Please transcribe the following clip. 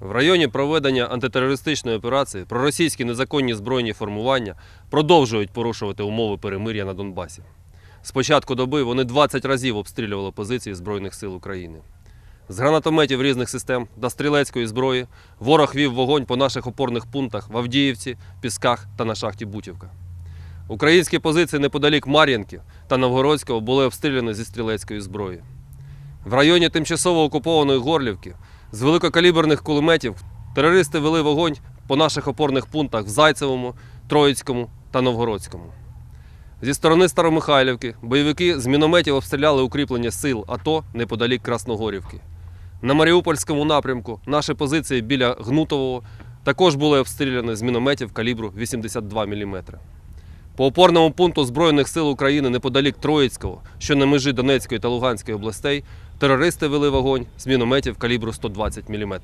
В районі проведення антитерористичної операції проросійські незаконні збройні формування продовжують порушувати умови перемир'я на Донбасі. З початку доби вони 20 разів обстрілювали позиції Збройних сил України. З гранатометів різних систем та стрілецької зброї ворог вів вогонь по наших опорних пунктах в Авдіївці, Пісках та на шахті Бутівка. Українські позиції неподалік Мар'їнки та Новгородського були обстріляні зі стрілецької зброї. В районі тимчасово окупованої Горлівки з великокаліберних кулеметів терористи вели вогонь по наших опорних пунктах в Зайцевому, Троїцькому та Новгородському. Зі сторони Старомихайлівки бойовики з мінометів обстріляли укріплення сил АТО неподалік Красногорівки. На Маріупольському напрямку наші позиції біля Гнутового також були обстріляні з мінометів калібру 82 мм. По опорному пункту Збройних сил України неподалік Троїцького, що на межі Донецької та Луганської областей, терористи вели вогонь з мінометів калібру 120 мм.